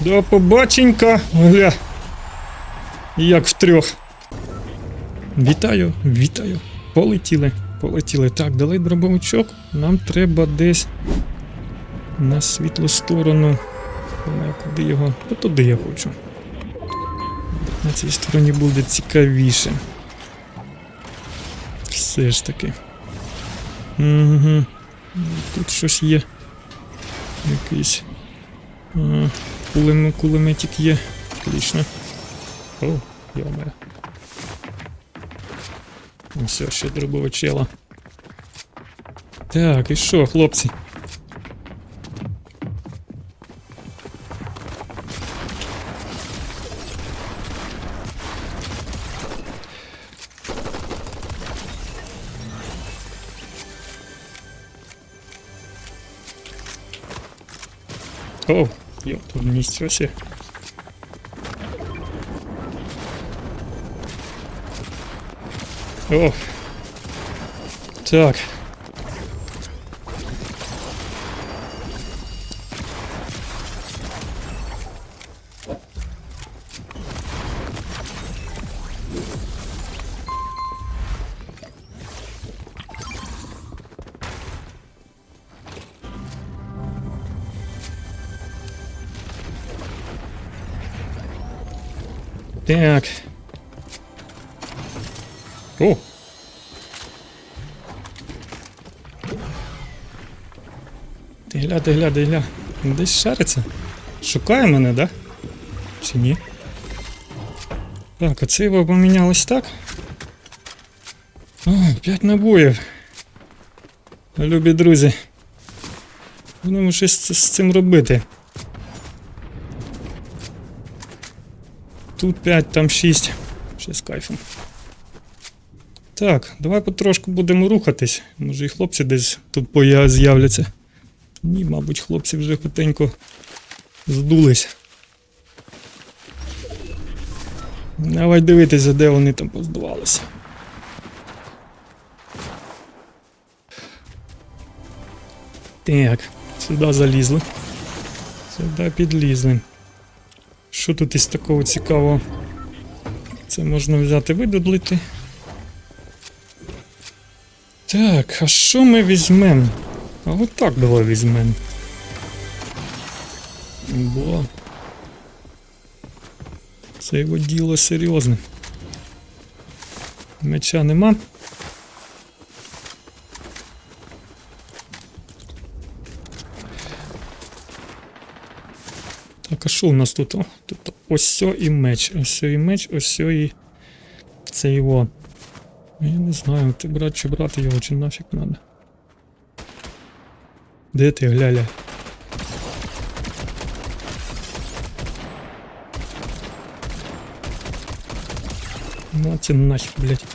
До побаченька. Гля. Як втрьох. Вітаю, вітаю. Полетіли, полетіли. Так, дали дробовичок. Нам треба десь на світлу сторону. Куди його? Та туди я хочу. На цій стороні буде цікавіше. Все ж таки. Угу. Тут щось є. Якийсь. Кулем, кулеметик є. Отлично. О, йоме. Все, ще дробовичела. Так, і що, хлопці? О, ёпта, ничего себе. Ох. Так. Так. О. Ти гля, ти гля, ти гля. Десь шариться. Шукає мене, да? Чи ні? Так, оце його помінялось так. О, п'ять набоїв. Любі друзі. Будемо щось з цим робити. Тут 5, там 6. Ще з кайфом. Так, давай потрошку будемо рухатись. Може і хлопці десь тут з'являться. Ні, мабуть, хлопці вже хотенько здулись. Давай дивитися, де вони там поздувалися. Так, сюди залізли. Сюди підлізли. Що тут із такого цікавого? Це можна взяти видоблити. Так, а що ми візьмемо? А отак давай візьмемо. Бо. Це його діло серйозне. Меча нема. Так, а що у нас тут? О, Тут ось сьо і меч. Ось сьо і меч, ось сьо і це його. Я не знаю, ти брати чи брати його, чи нафіг надо. Де ти, гляля? На тебе нахер, блядь.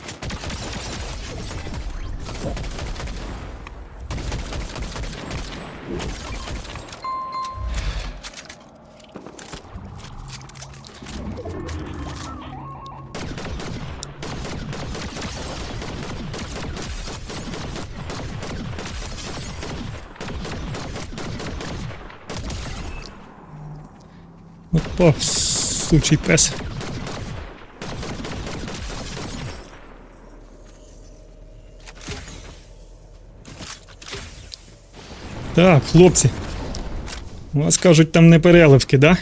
Опа, сучий пес. Так, хлопці. У вас кажуть, там не переливки, да?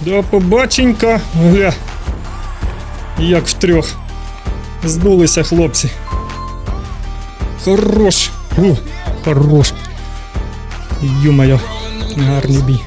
До побаченька. Гля. Як втрьох. Здулися хлопці. Хорош. У, хорош. Ю-моє. Гарний бій.